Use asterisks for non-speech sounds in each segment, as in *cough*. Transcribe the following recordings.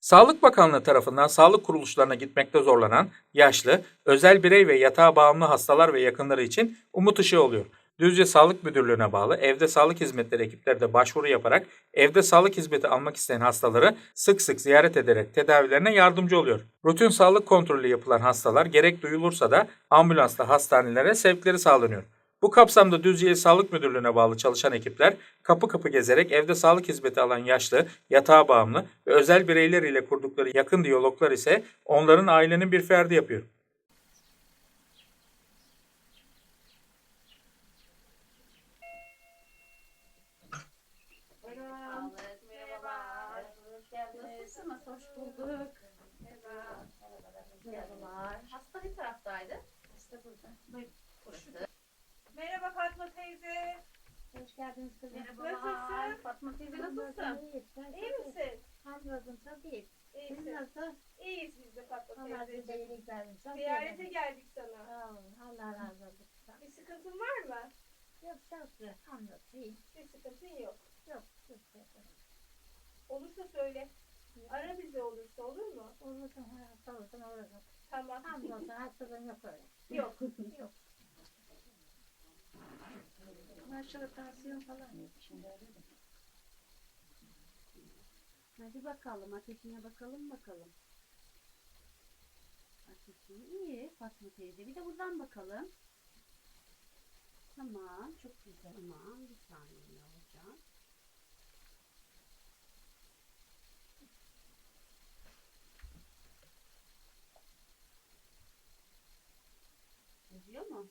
Sağlık Bakanlığı tarafından sağlık kuruluşlarına gitmekte zorlanan yaşlı, özel birey ve yatağa bağımlı hastalar ve yakınları için umut ışığı oluyor. Düzce Sağlık Müdürlüğü'ne bağlı evde sağlık hizmetleri ekipleri de başvuru yaparak evde sağlık hizmeti almak isteyen hastaları sık sık ziyaret ederek tedavilerine yardımcı oluyor. Rutin sağlık kontrolü yapılan hastalar gerek duyulursa da ambulansla hastanelere sevkleri sağlanıyor. Bu kapsamda Düzce Sağlık Müdürlüğü'ne bağlı çalışan ekipler kapı kapı gezerek evde sağlık hizmeti alan yaşlı, yatağa bağımlı ve özel bireyler ile kurdukları yakın diyaloglar ise onların ailenin bir ferdi yapıyor. Hoş bulduk. Merhaba. Merhabalar. Hasta bir taraftaydı. İşte burada. Buyurun. Burası. Merhaba Fatma teyze. Hoş geldiniz kızım. Nasılsın? Fatma teyze nasılsın? İyi, misin? Hamdolsun çok iyi. Siz İyisin. nasıl? İyiyiz biz de Fatma Allah size teyzeciğim. iyilik versin. Çok Ziyarete iyi. geldik sana. Sağ olun. Allah razı olsun. Sağ. Bir sıkıntın var mı? Yok şükür. Hamdolsun. iyi. Bir sıkıntın yok. Yok. Çok şükür. Olursa söyle. Ara bizi olursa olur mu? Olursun. Hasta olsun. Olursun. Tamam. Hamdolsun. Hastalığın yok öyle. Yok. *laughs* Yok. Maşallah tansiyon falan yok. Şimdi öyle de. Hadi bakalım ateşine bakalım bakalım. Ateşi iyi Fatma teyze. Bir de buradan bakalım. Tamam çok güzel. Tamam bir saniye alacağım. Yazıyor mu?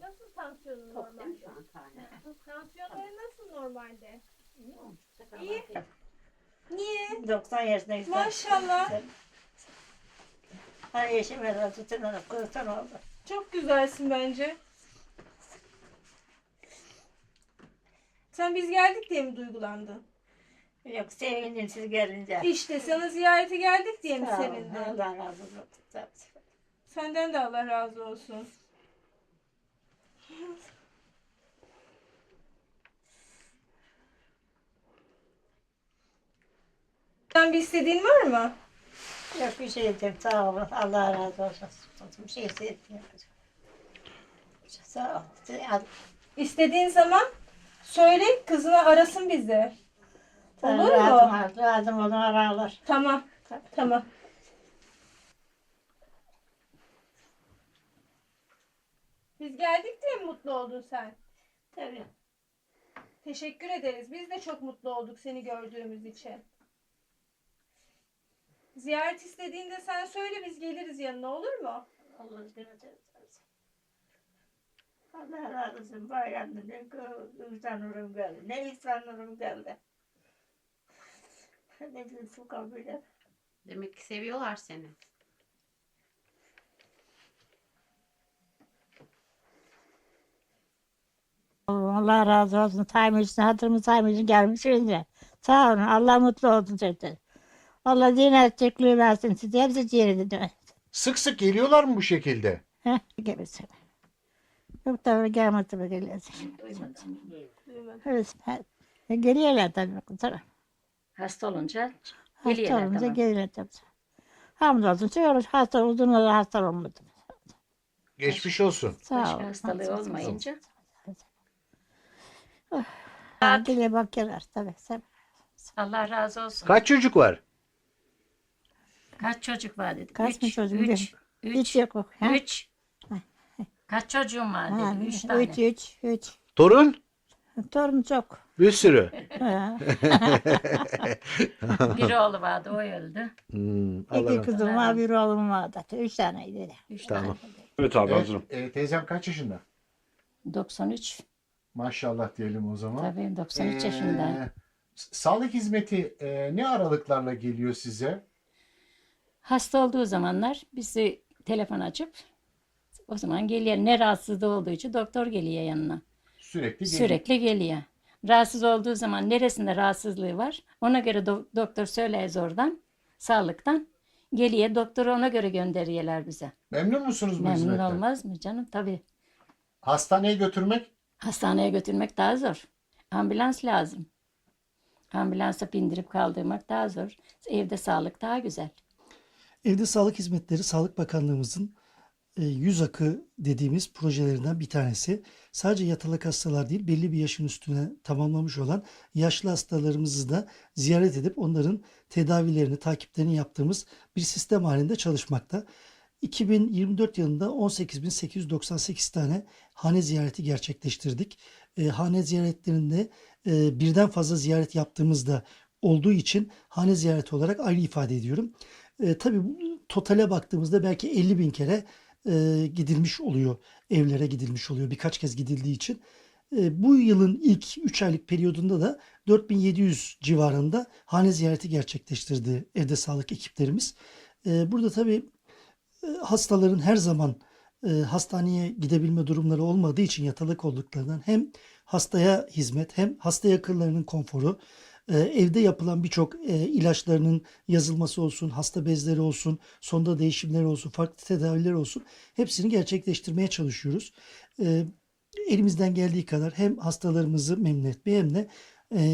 Nasıl tansiyonun Top değil mi şu an tane? *laughs* Tansiyonları nasıl normalde? İyi. İyi. Niye? 90 yaşındayız. Maşallah. Her yaşım herhalde tutunarak kurtan oldu. Çok güzelsin bence. Sen biz geldik diye mi duygulandın? Yok sevindim siz gelince. İşte sana ziyarete geldik diye mi Sağ olun, sevindin? Allah razı olsun. Sağ olun. Senden de Allah razı olsun. Sen bir istediğin var mı? Yok bir şey diyeyim. Sağ olun. Allah razı olsun. Bir şey hissetmiyorum. Sağ ol. İstediğin zaman söyle kızına arasın bizi. Olur Lazım, mu? lazım olun ararlar. Tamam. Tamam. Biz geldik diye mi mutlu oldun sen? Tabii. Teşekkür ederiz. Biz de çok mutlu olduk seni gördüğümüz için. Ziyaret istediğinde sen söyle biz geliriz yanına olur mu? Razı olsun. Allah razı olsun. Bayramda ne insan nurum geldi. Ne insan nurum geldi. Ne bileyim su kabile. Demek ki seviyorlar seni. Allah razı olsun. Tayyip'in hatırımı Tayyip'in gelmiş önce. Sağ olun. Allah mutlu olsun zaten. Allah zinet çekliği versin size. Hepsi ciğerinde. Sık sık geliyorlar mı bu şekilde? Heh, gelirsin. Yok da gelmedi mi gelirsin. Evet. he- Geliyorlar tabii. Tabii. Hasta olunca Hasta Geliyorlar, olunca tamam. geliyorlar tabii. Hamdolsun. Söylüyoruz hasta olduğunda da hasta olmadım. Geçmiş olsun. Sağ başka olun. hastalığı olmayınca Ha, Dile bakıyorlar tabii. tabii. Allah razı olsun. Kaç çocuk var? Kaç çocuk var dedi. Kaç üç, mı çocuğum? Üç. Hiç Üç. yok. ha? Üç. Kaç çocuğum var Ha, dedi. Üç tane. Üç, üç, üç. Torun? Torun çok. Bir sürü. Ha. *laughs* *laughs* Bir oğlu vardı o öldü. Hmm, Allah İki kızım var, bir oğlum vardı. Üç taneydi. Üç Tamam. tane. Evet abi Evet, hazırım. e, teyzem kaç yaşında? 93. Maşallah diyelim o zaman. Tabii 93 Ee, yaşında. Sağlık hizmeti e, ne aralıklarla geliyor size? Hasta olduğu zamanlar bizi telefon açıp o zaman geliyor. Ne rahatsızlığı olduğu için doktor geliyor yanına. Sürekli geliyor. Sürekli geliyor. Rahatsız olduğu zaman neresinde rahatsızlığı var ona göre do- doktor söyleyiz oradan sağlıktan. Geliyor doktoru ona göre gönderiyorlar bize. Memnun musunuz bu Memnun hizmetten? olmaz mı canım? Tabii. Hastaneye götürmek Hastaneye götürmek daha zor. Ambulans lazım. Ambulansa bindirip kaldırmak daha zor. Evde sağlık daha güzel. Evde Sağlık Hizmetleri Sağlık Bakanlığımızın e, yüz akı dediğimiz projelerinden bir tanesi. Sadece yatalak hastalar değil, belli bir yaşın üstüne tamamlamış olan yaşlı hastalarımızı da ziyaret edip onların tedavilerini, takiplerini yaptığımız bir sistem halinde çalışmakta. 2024 yılında 18.898 tane hane ziyareti gerçekleştirdik. E, hane ziyaretlerinde e, birden fazla ziyaret yaptığımızda olduğu için hane ziyareti olarak ayrı ifade ediyorum. E, tabii totale baktığımızda belki 50 bin kere e, gidilmiş oluyor. Evlere gidilmiş oluyor birkaç kez gidildiği için. E, bu yılın ilk 3 aylık periyodunda da 4700 civarında hane ziyareti gerçekleştirdi evde sağlık ekiplerimiz. E, burada tabii hastaların her zaman e, hastaneye gidebilme durumları olmadığı için yatalak olduklarından hem hastaya hizmet hem hasta yakınlarının konforu e, evde yapılan birçok e, ilaçlarının yazılması olsun, hasta bezleri olsun, sonda değişimleri olsun, farklı tedaviler olsun hepsini gerçekleştirmeye çalışıyoruz. Elimizden geldiği kadar hem hastalarımızı memnun etmeye hem de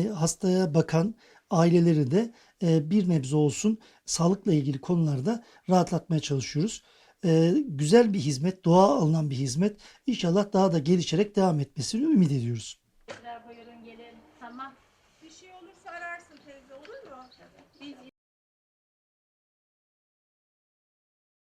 hastaya bakan aileleri de e, bir nebze olsun sağlıkla ilgili konularda rahatlatmaya çalışıyoruz. E, güzel bir hizmet, doğa alınan bir hizmet. İnşallah daha da gelişerek devam etmesini ümit ediyoruz. Buyurun gelin. Tamam. Bir şey olursa ararsın teyze olur mu?